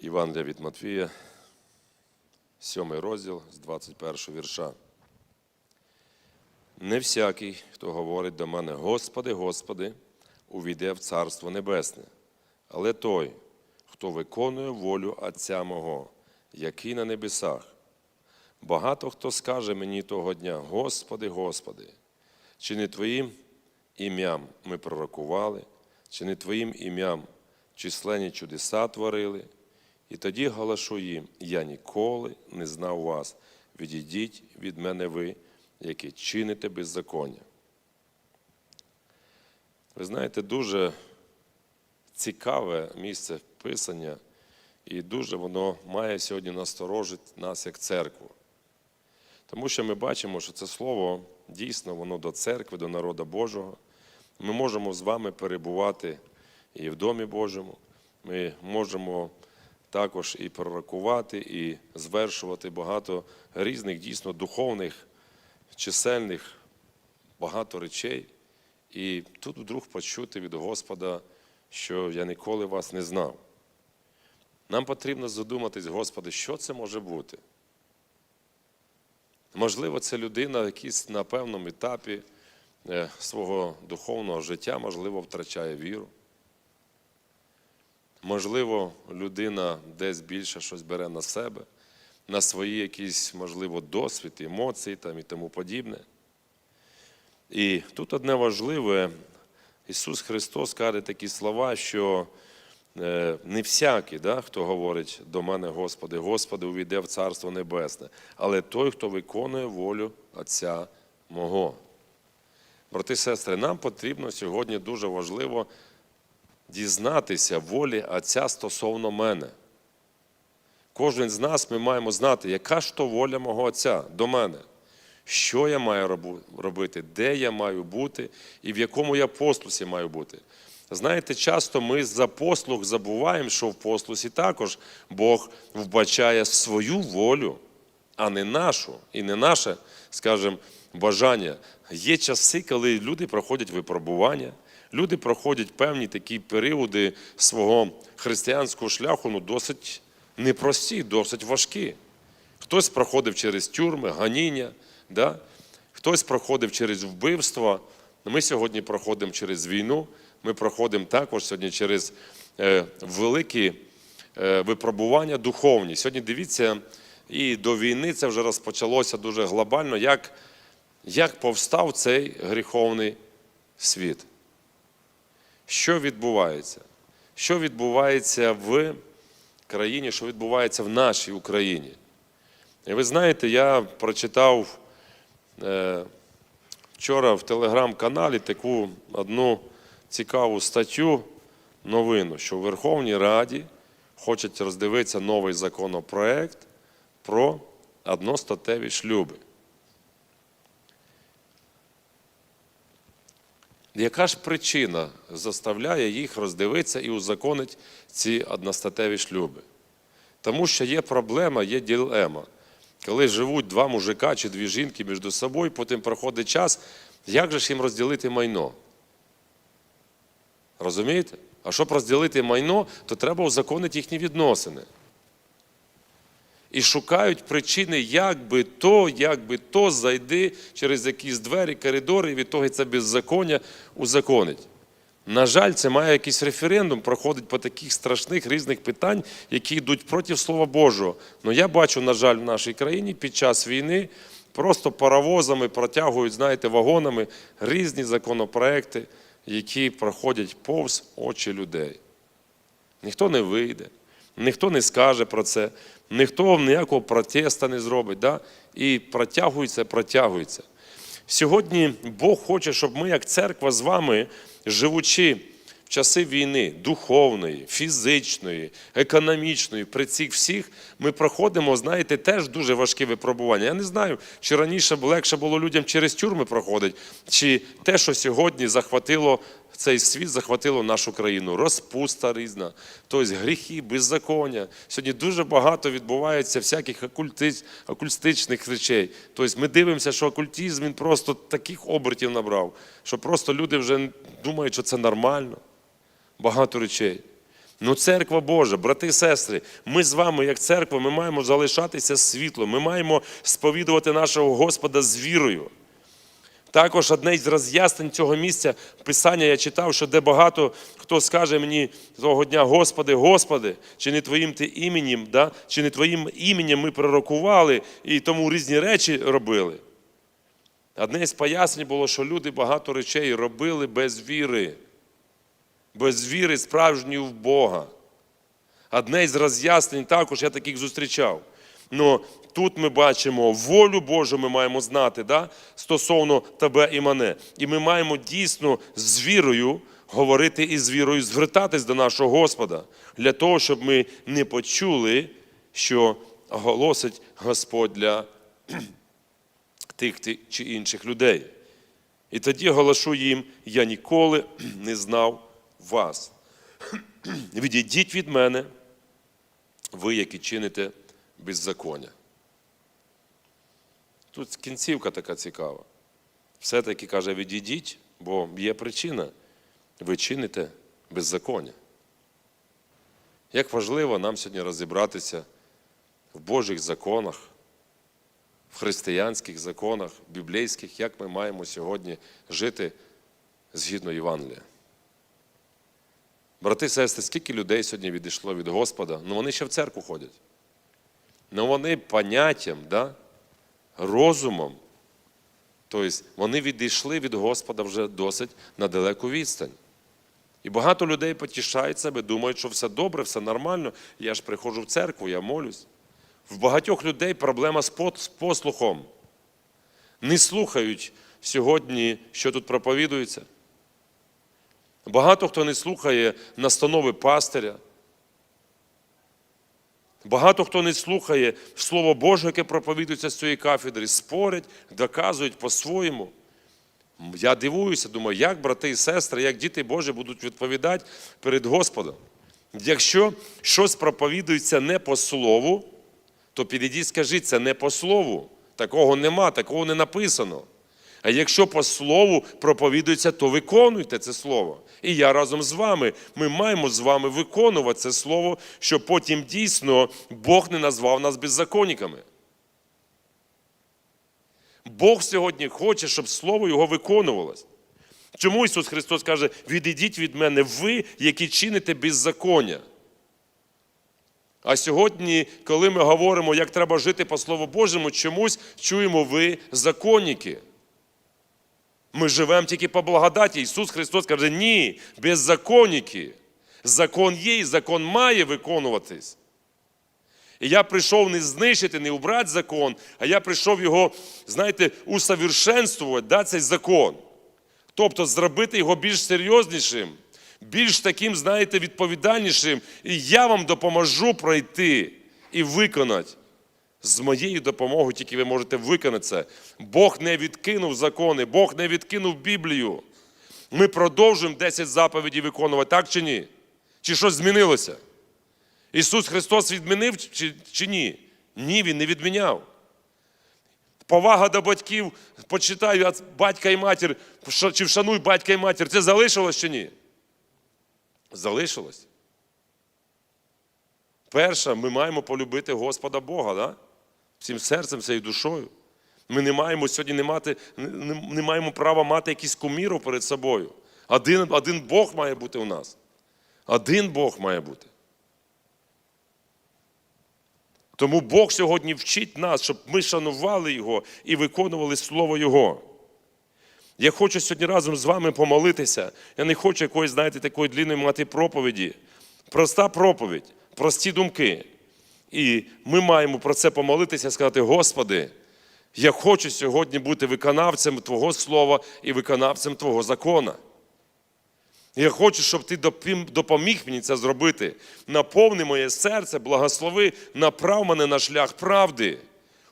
Євангелія від Матвія, 7 розділ з 21 вірша. Не всякий, хто говорить до мене, Господи, Господи, увійде в Царство Небесне, але той, хто виконує волю Отця мого, який на небесах. Багато хто скаже мені того дня, Господи, Господи, чи не Твоїм ім'ям ми пророкували, чи не Твоїм ім'ям численні чудеса творили? І тоді галашу їм, я ніколи не знав вас, відійдіть від мене ви, які чините беззаконня. Ви знаєте, дуже цікаве місце писання, і дуже воно має сьогодні насторожити нас як церкву. Тому що ми бачимо, що це слово дійсно воно до церкви, до народу Божого. Ми можемо з вами перебувати і в Домі Божому. Ми можемо також і пророкувати, і звершувати багато різних дійсно духовних, чисельних, багато речей. І тут вдруг почути від Господа, що я ніколи вас не знав. Нам потрібно задуматись, Господи, що це може бути? Можливо, це людина якийсь на певному етапі е, свого духовного життя, можливо, втрачає віру. Можливо, людина десь більше щось бере на себе, на свої якісь, можливо, досвід, емоції там і тому подібне. І тут одне важливе, Ісус Христос каже такі слова, що е, не всякий, да, хто говорить до мене, Господи, Господи, увійде в Царство Небесне, але той, хто виконує волю Отця мого. Брати і сестри, нам потрібно сьогодні дуже важливо дізнатися волі Отця стосовно мене. Кожен з нас ми маємо знати, яка ж то воля мого Отця до мене, що я маю робити, де я маю бути і в якому я послусі маю бути. Знаєте, часто ми за послуг забуваємо, що в послусі також Бог вбачає свою волю, а не нашу, і не наше, скажімо, бажання. Є часи, коли люди проходять випробування, люди проходять певні такі періоди свого християнського шляху, ну досить непрості, досить важкі. Хтось проходив через тюрми, ганіння, да? хтось проходив через вбивство. Ми сьогодні проходимо через війну, ми проходимо також сьогодні через е, великі е, випробування духовні. Сьогодні дивіться, і до війни це вже розпочалося дуже глобально, як, як повстав цей гріховний світ. Що відбувається? Що відбувається в країні, що відбувається в нашій Україні? І ви знаєте, я прочитав е, вчора в телеграм-каналі таку одну цікаву статтю, новину, що в Верховній Раді хочуть роздивитися новий законопроект про одностатеві шлюби. Яка ж причина заставляє їх роздивитися і узаконити ці одностатеві шлюби? Тому що є проблема, є ділема. Коли живуть два мужика чи дві жінки між собою, потім проходить час, як же ж їм розділити майно? Розумієте? А щоб розділити майно, то треба узаконити їхні відносини. І шукають причини, як би то, як би то зайди через якісь двері, коридори, і від того це беззаконня узаконить. На жаль, це має якийсь референдум, проходить по таких страшних різних питань, які йдуть проти Слова Божого. Ну я бачу, на жаль, в нашій країні під час війни просто паровозами протягують, знаєте, вагонами різні законопроекти, які проходять повз очі людей. Ніхто не вийде, ніхто не скаже про це, ніхто ніякого протеста не зробить. Да? І протягується, протягується. Сьогодні Бог хоче, щоб ми, як церква, з вами, живучи в часи війни, духовної, фізичної, економічної, при цих всіх, ми проходимо, знаєте, теж дуже важкі випробування. Я не знаю, чи раніше легше було людям через тюрми проходити, чи те, що сьогодні захватило цей світ, захватило нашу країну. Розпуста різна, тобто гріхи, беззаконня. Сьогодні дуже багато відбувається всяких окульти- речей. Тобто ми дивимося, що окультизм він просто таких обертів набрав, що просто люди вже думають, що це нормально багато речей. Ну, церква Божа, брати і сестри, ми з вами, як церква, ми маємо залишатися світлом, ми маємо сповідувати нашого Господа з вірою. Також одне із роз'яснень цього місця Писання я читав, що де багато хто скаже мені того дня, Господи, Господи, чи не Твоїм ти іменем, да? чи не Твоїм іменем ми пророкували і тому різні речі робили. Одне із пояснень було, що люди багато речей робили без віри, без віри справжньої в Бога. Одне із роз'яснень також я таких зустрічав. Ну, тут ми бачимо волю Божу, ми маємо знати да, стосовно тебе і мене. І ми маємо дійсно з вірою говорити і з вірою звертатись до нашого Господа для того, щоб ми не почули, що оголосить Господь для тих чи інших людей. І тоді оголошу їм: я ніколи не знав вас. Відійдіть від мене, ви, які чините беззаконня. Тут кінцівка така цікава. Все-таки каже, відійдіть, бо є причина. Ви чините беззаконня. Як важливо нам сьогодні розібратися в Божих законах, в християнських законах, біблійських, як ми маємо сьогодні жити згідно Євангелія. Брати і сестри, скільки людей сьогодні відійшло від Господа, ну вони ще в церкву ходять. Ну вони поняттям, да, розумом, тобто вони відійшли від Господа вже досить на далеку відстань. І багато людей потішають себе, думають, що все добре, все нормально. Я ж приходжу в церкву, я молюсь. В багатьох людей проблема з послухом. Не слухають сьогодні, що тут проповідується. Багато хто не слухає настанови пастиря. Багато хто не слухає Слово Боже, яке проповідується з цієї кафедри, спорять, доказують по-своєму. Я дивуюся, думаю, як брати і сестри, як діти Божі будуть відповідати перед Господом. Якщо щось проповідується не по слову, то підійдіть, скажіть, це не по слову. Такого нема, такого не написано. А якщо по слову проповідується, то виконуйте це слово. І я разом з вами. Ми маємо з вами виконувати це слово, щоб потім дійсно Бог не назвав нас беззаконниками. Бог сьогодні хоче, щоб слово Його виконувалось. Чому Ісус Христос каже: відійдіть від мене, ви, які чините беззаконня. А сьогодні, коли ми говоримо, як треба жити по Слову Божому, чомусь чуємо ви законники. Ми живемо тільки по благодаті. Ісус Христос каже, ні, беззаконники. Закон є і закон має виконуватись. І я прийшов не знищити, не убрати закон, а я прийшов його, знаєте, усовершенствувати, да, цей закон. Тобто зробити його більш серйознішим, більш таким, знаєте, відповідальнішим. І я вам допоможу пройти і виконати. З моєю допомогою тільки ви можете виконати це. Бог не відкинув закони, Бог не відкинув Біблію. Ми продовжуємо 10 заповідей виконувати, так чи ні? Чи щось змінилося? Ісус Христос відмінив чи, чи ні? Ні, Він не відміняв. Повага до батьків, почитай от батька і матір, чи вшануй батька і матір, це залишилось чи ні? Залишилось. Перше, ми маємо полюбити Господа Бога, да? Всім серцем, всією душою. Ми не маємо сьогодні не, мати, не, маємо права мати якісь куміру перед собою. Один, один Бог має бути у нас. Один Бог має бути. Тому Бог сьогодні вчить нас, щоб ми шанували Його і виконували Слово Його. Я хочу сьогодні разом з вами помолитися. Я не хочу якоїсь, знаєте, такої длинної мати проповіді. Проста проповідь, прості думки. І ми маємо про це помолитися, сказати, Господи, я хочу сьогодні бути виконавцем Твого Слова і виконавцем Твого закона. Я хочу, щоб ти допоміг мені це зробити. Наповни моє серце, благослови, направ мене на шлях правди.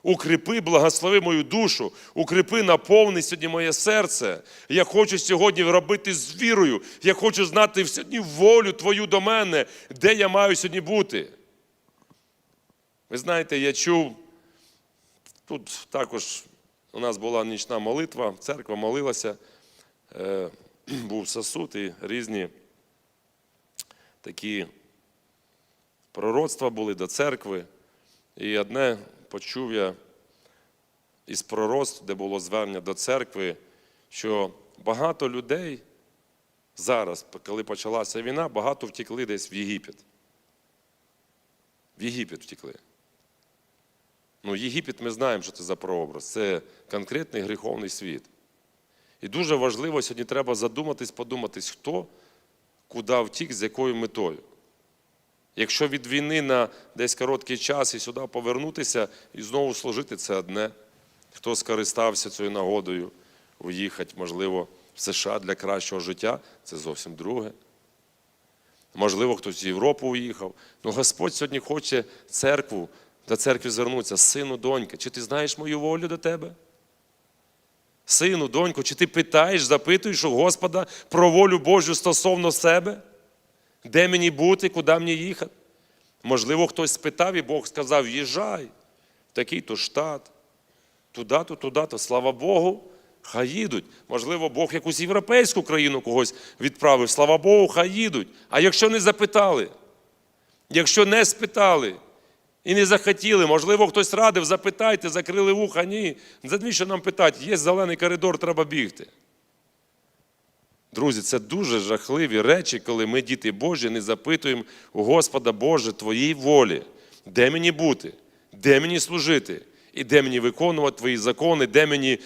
Укріпи, благослови мою душу, укріпи, наповни сьогодні моє серце. Я хочу сьогодні робити з вірою. Я хочу знати сьогодні волю Твою до мене, де я маю сьогодні бути. Ви знаєте, я чув, тут також у нас була нічна молитва, церква молилася, е, був сосуд і різні такі пророцтва були до церкви. І одне почув я із пророцтв, де було звернення до церкви, що багато людей зараз, коли почалася війна, багато втекли десь в Єгипет. В Єгипет втекли. Ну, Єгипет ми знаємо, що це за прообраз. Це конкретний гріховний світ. І дуже важливо сьогодні треба задуматись, подуматись, хто куди втік, з якою метою. Якщо від війни на десь короткий час і сюди повернутися і знову служити, це одне. Хто скористався цією нагодою уїхати, можливо, в США для кращого життя, це зовсім друге. Можливо, хтось в Європу уїхав. Ну Господь сьогодні хоче церкву, до церкви звернутися, сину, донька, чи ти знаєш мою волю до тебе? Сину, донько, чи ти питаєш, запитуєш у Господа про волю Божу стосовно себе? Де мені бути, куди мені їхати? Можливо, хтось спитав, і Бог сказав: їжджай, такий-то штат, туди-то, туди-то. Слава Богу, хай їдуть. Можливо, Бог якусь європейську країну когось відправив. Слава Богу, хай їдуть. А якщо не запитали, якщо не спитали і не захотіли, можливо, хтось радив, запитайте, закрили вуха, ні. Навіщо нам питати? Є зелений коридор, треба бігти. Друзі, це дуже жахливі речі, коли ми, діти Божі, не запитуємо у Господа Боже Твоїй волі, де мені бути, де мені служити, і де мені виконувати Твої закони, де мені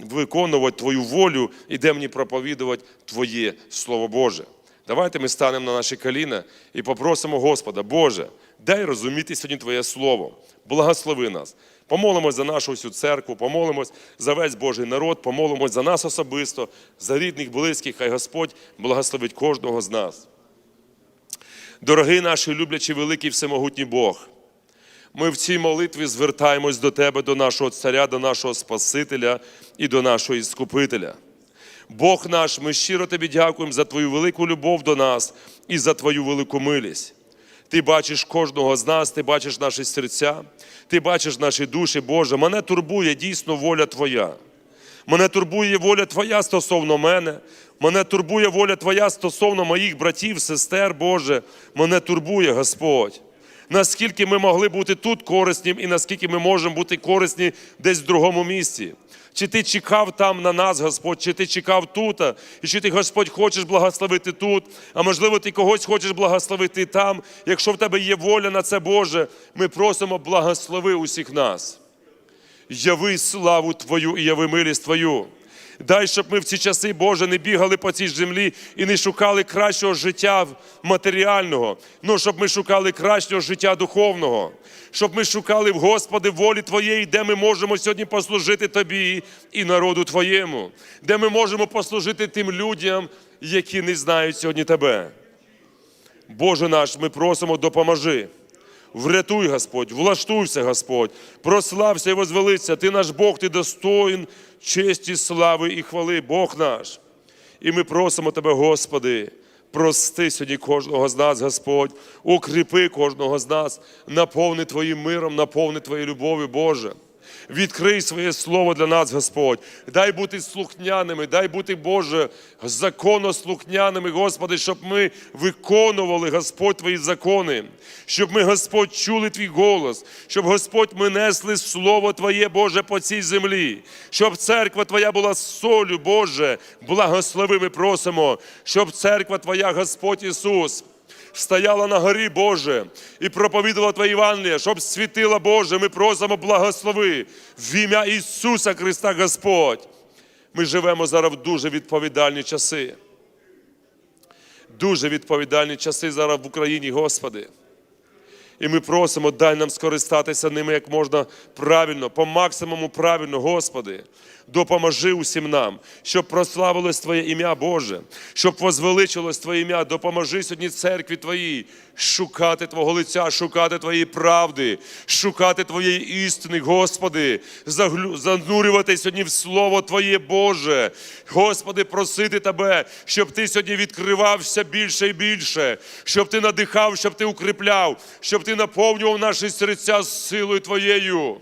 виконувати Твою волю, і де мені проповідувати Твоє Слово Боже. Давайте ми станемо на наші коліна і попросимо Господа, Боже, дай розуміти сьогодні Твоє Слово, благослови нас. Помолимось за нашу всю церкву, помолимось за весь Божий народ, помолимось за нас особисто, за рідних, близьких, хай Господь благословить кожного з нас. Дорогий наш люблячий великий всемогутній Бог, ми в цій молитві звертаємось до Тебе, до нашого Царя, до нашого Спасителя і до нашого Іскупителя. Бог наш, ми щиро Тобі дякуємо за Твою велику любов до нас і за Твою велику милість. Ти бачиш кожного з нас, ти бачиш наші серця, ти бачиш наші душі, Боже. Мене турбує дійсно воля Твоя. Мене турбує воля Твоя стосовно мене. Мене турбує воля Твоя стосовно моїх братів, сестер, Боже. Мене турбує Господь. Наскільки ми могли бути тут корисні і наскільки ми можемо бути корисні десь в другому місці. Чи ти чекав там на нас, Господь, чи ти чекав тут, і чи ти, Господь, хочеш благословити тут, а можливо, ти когось хочеш благословити там. Якщо в тебе є воля на це, Боже, ми просимо благослови усіх нас яви славу Твою і яви милість Твою. Дай, щоб ми в ці часи, Боже, не бігали по цій землі і не шукали кращого життя матеріального, ну щоб ми шукали кращого життя духовного, щоб ми шукали в Господи волі Твоєї, де ми можемо сьогодні послужити Тобі і народу Твоєму, де ми можемо послужити тим людям, які не знають сьогодні Тебе. Боже наш, ми просимо, допоможи. Врятуй, Господь, влаштуйся, Господь, прослався і возвелися. Ти наш Бог, ти достоїн честі, слави і хвали, Бог наш. І ми просимо Тебе, Господи, прости сьогодні кожного з нас, Господь, укріпи кожного з нас, наповни Твоїм миром, наповни Твоєю любов'ю, Боже. Відкрий своє слово для нас, Господь. Дай бути слухняними, дай бути, Боже, законослухняними, Господи, щоб ми виконували, Господь, Твої закони, щоб ми, Господь, чули Твій голос, щоб, Господь, ми несли Слово Твоє, Боже, по цій землі, щоб церква Твоя була солю, Боже, благослови, ми просимо, щоб церква Твоя, Господь Ісус стояла на горі Боже і проповідувала Твоє Євангеліє, щоб світила Боже, ми просимо благослови в ім'я Ісуса Христа Господь. Ми живемо зараз в дуже відповідальні часи. Дуже відповідальні часи зараз в Україні, Господи. І ми просимо, дай нам скористатися ними як можна правильно, по максимуму правильно, Господи. Допоможи усім нам, щоб прославилось Твоє ім'я Боже, щоб возвеличилось Твоє ім'я. Допоможи сьогодні церкві Твоїй шукати Твого лиця, шукати Твоєї правди, шукати Твоєї істини, Господи, занурювати сьогодні в Слово Твоє Боже. Господи, просити Тебе, щоб Ти сьогодні відкривався більше і більше, щоб Ти надихав, щоб Ти укріпляв, щоб Ти наповнював наші серця силою Твоєю.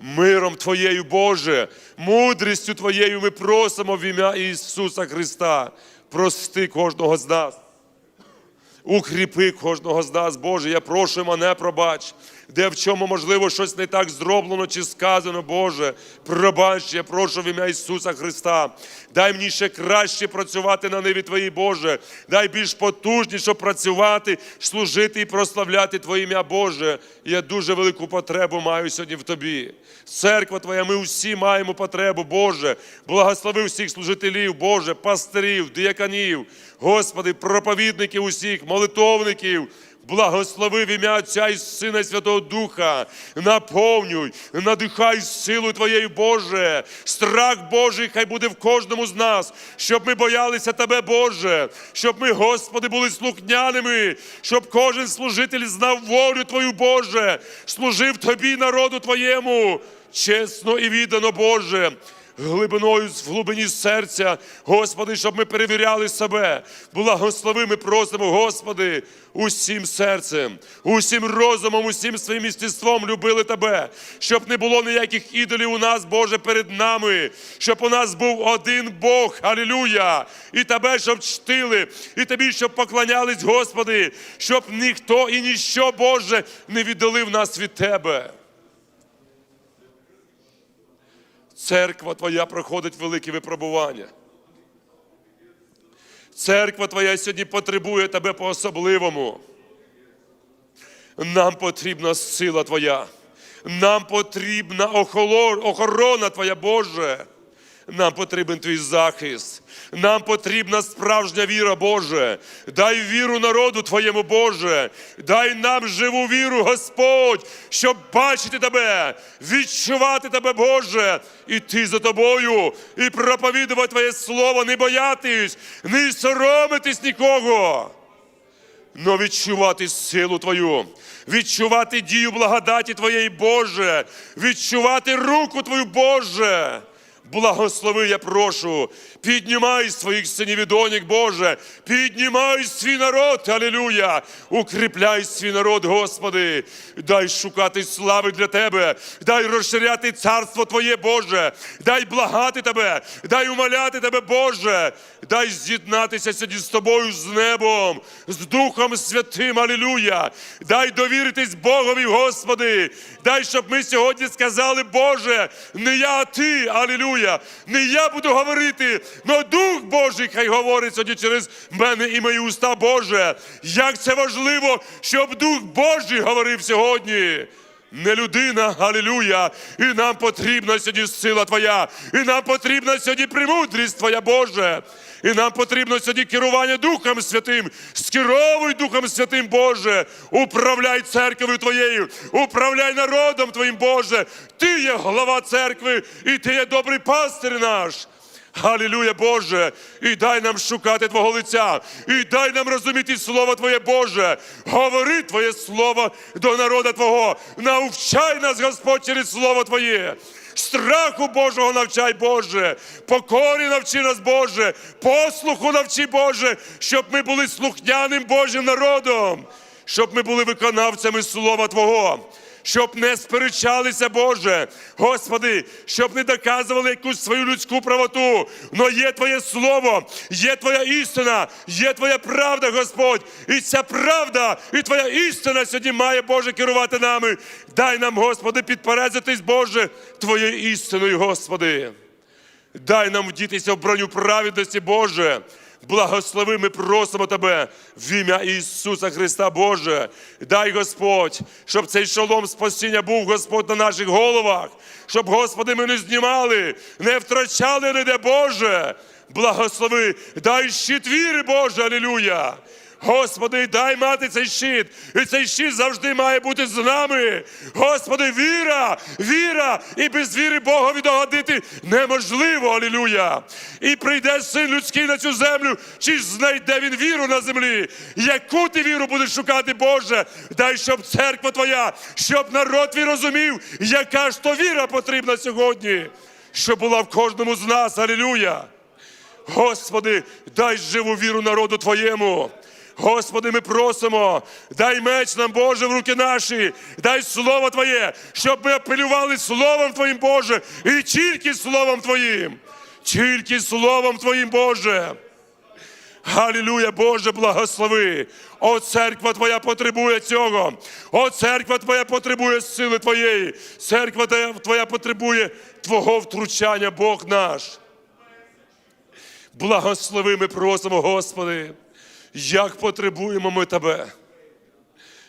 Миром Твоєю, Боже, мудрістю Твоєю ми просимо в ім'я Ісуса Христа. Прости кожного з нас. Укріпи кожного з нас, Боже. Я прошу мене пробач, де в чому, можливо, щось не так зроблено чи сказано, Боже. Пробач, я прошу в ім'я Ісуса Христа. Дай мені ще краще працювати на ниві Твоїй, Боже. Дай більш потужніше працювати, служити і прославляти Твоє ім'я, Боже. Я дуже велику потребу маю сьогодні в Тобі. Церква Твоя, ми всі маємо потребу, Боже. Благослови всіх служителів, Боже, пастирів, діяканів, Господи, проповідників усіх, молитовників. Благослови в ім'я Отця і Сина і Святого Духа, наповнюй, надихай силу Твоєю, Боже. Страх Божий хай буде в кожному з нас, щоб ми боялися Тебе, Боже, щоб ми, Господи, були слухняними, щоб кожен служитель знав волю Твою, Боже, служив Тобі, народу Твоєму, чесно і віддано, Боже глибиною в глибині серця, Господи, щоб ми перевіряли себе. Благослови, ми просимо, Господи, усім серцем, усім розумом, усім своїм естеством любили Тебе, щоб не було ніяких ідолів у нас, Боже, перед нами, щоб у нас був один Бог, Алілуя, і Тебе, щоб чтили, і Тобі, щоб поклонялись, Господи, щоб ніхто і ніщо, Боже, не віддалив нас від Тебе. Церква Твоя проходить великі випробування. Церква Твоя сьогодні потребує Тебе по-особливому. Нам потрібна сила Твоя. Нам потрібна охорона Твоя, Боже. Нам потрібен твій захист. Нам потрібна справжня віра, Боже. Дай віру народу Твоєму, Боже. Дай нам живу віру, Господь, щоб бачити Тебе, відчувати Тебе, Боже, іти за Тобою і проповідувати Твоє Слово, не боятись, не соромитись нікого. Но відчувати силу Твою, відчувати дію благодаті Твоєї, Боже, відчувати руку Твою, Боже. Благослови, я прошу, піднімай своїх синів і доньок, Боже, піднімай свій народ, алілюя, укріпляй свій народ, Господи, дай шукати слави для Тебе, дай розширяти царство Твоє, Боже, дай благати Тебе, дай умоляти Тебе, Боже, дай з'єднатися сьогодні з Тобою, з небом, з Духом Святим, алілюя, дай довіритись Богові, Господи, дай, щоб ми сьогодні сказали, Боже, не я, а Ти, алілюя, не я буду говорити, но Дух Божий хай говорить сьогодні через мене і мої уста, Боже. Як це важливо, щоб Дух Божий говорив сьогодні. Не людина, алілюя, і нам потрібна сьогодні сила Твоя, і нам потрібна сьогодні премудрість Твоя, Боже. І нам потрібно сьогодні керування Духом Святим. Скеровуй Духом Святим, Боже. Управляй церквою Твоєю, управляй народом Твоїм, Боже. Ти є глава церкви, і ти є добрий пастир наш. Алілюя, Боже, і дай нам шукати Твого лиця, і дай нам розуміти Слово Твоє Боже. Говори Твоє Слово до народа Твого. Навчай нас, Господь, через Слово Твоє. Страху Божого навчай, Боже, покорі навчи нас, Боже, послуху навчи, Боже, щоб ми були слухняним Божим народом, щоб ми були виконавцями Слова Твого щоб не сперечалися, Боже, Господи, щоб не доказували якусь свою людську правоту. Но є Твоє Слово, є Твоя істина, є Твоя правда, Господь. І ця правда, і Твоя істина сьогодні має, Боже, керувати нами. Дай нам, Господи, підперезитись, Боже, Твоєю істиною, Господи. Дай нам вдітися в броню праведності, Боже. Благослови, ми просимо Тебе в ім'я Ісуса Христа, Боже. Дай Господь, щоб цей шолом спасіння був, Господь, на наших головах, щоб, Господи, ми не знімали, не втрачали не де Боже. Благослови, дай щит віри, Боже, алілюя. Господи, дай мати цей щит, і цей щит завжди має бути з нами. Господи, віра, віра, і без віри Богові догодити неможливо, алілюя. І прийде син людський на цю землю, чи ж знайде він віру на землі? Яку ти віру будеш шукати, Боже? Дай, щоб церква Твоя, щоб народ твій розумів, яка ж то віра потрібна сьогодні, щоб була в кожному з нас, алілюя. Господи, дай живу віру народу Твоєму. Господи, ми просимо, дай меч нам, Боже, в руки наші, дай Слово Твоє, щоб ми апелювали Словом Твоїм, Боже, і тільки Словом Твоїм, тільки Словом Твоїм, Боже. Галілуя, Боже, благослови. О, церква Твоя потребує цього. О, церква Твоя потребує сили Твоєї. Церква Твоя потребує Твого втручання, Бог наш. Благослови, ми просимо, Господи, як потребуємо ми Тебе.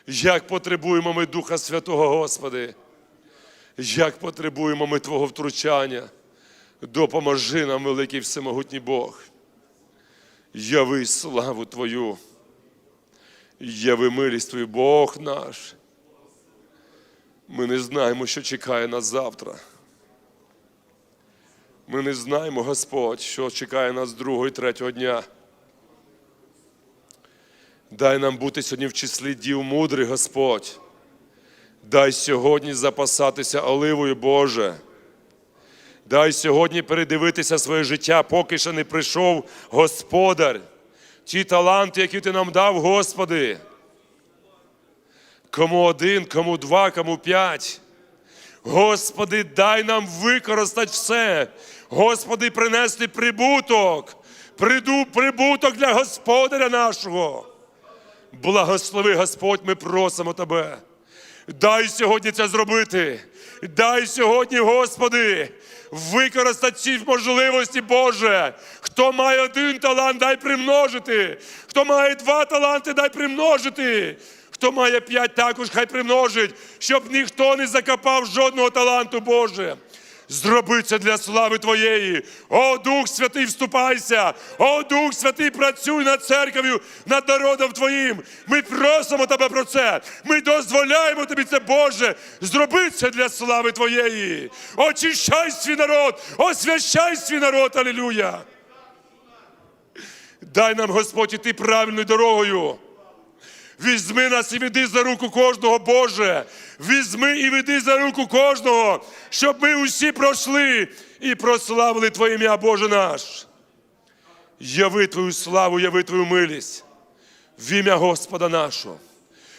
Як потребуємо ми Духа Святого, Господи. Як потребуємо ми Твого втручання. Допоможи нам, великий всемогутній Бог. Яви славу Твою. Яви милість Твою, Бог наш. Ми не знаємо, що чекає нас завтра. Ми не знаємо, Господь, що чекає нас другого і третього дня. Дай нам бути сьогодні в числі дів мудрих, Господь. Дай сьогодні запасатися оливою, Боже. Дай сьогодні передивитися своє життя, поки ще не прийшов Господар. Ті таланти, які ти нам дав, Господи. Кому один, кому два, кому п'ять. Господи, дай нам використати все. Господи, принести прибуток. Прибуток для Господаря нашого. Благослови, Господь, ми просимо Тебе. Дай сьогодні це зробити. Дай сьогодні, Господи, використати ці можливості, Боже. Хто має один талант, дай примножити. Хто має два таланти, дай примножити. Хто має п'ять, також хай примножить, щоб ніхто не закопав жодного таланту, Боже. Зроби це для слави Твоєї. О, Дух Святий, вступайся! О, Дух Святий, працюй над церков'ю, над народом Твоїм. Ми просимо Тебе про це. Ми дозволяємо Тобі це, Боже. Зроби це для слави Твоєї. Очищай свій народ, освящай свій народ, алілюя. Дай нам, Господь, іти правильною дорогою. Візьми нас і веди за руку кожного, Боже. Візьми і веди за руку кожного, щоб ми усі пройшли і прославили Твоє ім'я, Боже наш. Яви Твою славу, яви Твою милість. В ім'я Господа нашого,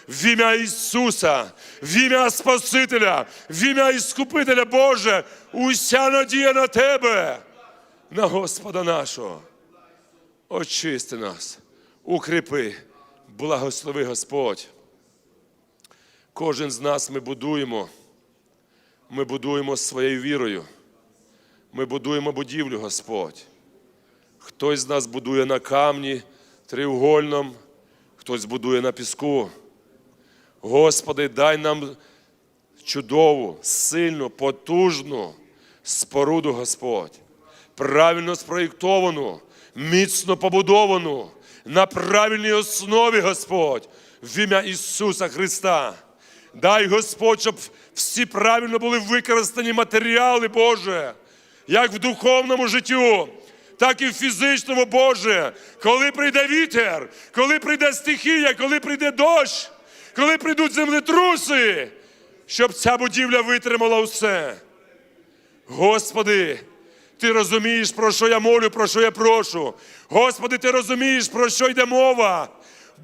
в ім'я Ісуса, в ім'я Спасителя, в ім'я Іскупителя Боже, уся надія на Тебе, на Господа нашого. Очисти нас, укріпи, благослови Господь. Кожен з нас ми будуємо. Ми будуємо своєю вірою. Ми будуємо будівлю, Господь. Хтось з нас будує на камні треугольном, хтось будує на піску. Господи, дай нам чудову, сильну, потужну споруду, Господь, правильно спроєктовану, міцно побудовану, на правильній основі, Господь, в ім'я Ісуса Христа. Дай, Господь, щоб всі правильно були використані матеріали, Боже, як в духовному життю, так і в фізичному, Боже. Коли прийде вітер, коли прийде стихія, коли прийде дощ, коли прийдуть землетруси, щоб ця будівля витримала усе. Господи, ти розумієш, про що я молю, про що я прошу. Господи, ти розумієш, про що йде мова.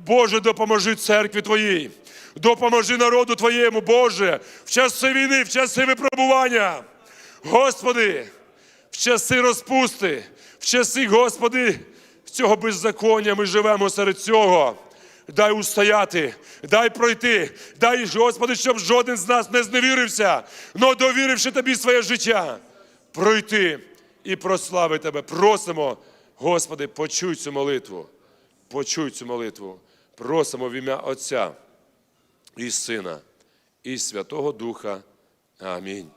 Боже, допоможи церкві Твоїй, допоможи народу Твоєму, Боже, в часи війни, в часи випробування. Господи, в часи розпусти, в часи, Господи, цього беззаконня ми живемо серед цього. Дай устояти, дай пройти, дай, Господи, щоб жоден з нас не зневірився, но довіривши Тобі своє життя, пройти і прослави Тебе. Просимо, Господи, почуй цю молитву, почуй цю молитву. Просимо в ім'я Отця і Сина, і Святого Духа. Амінь.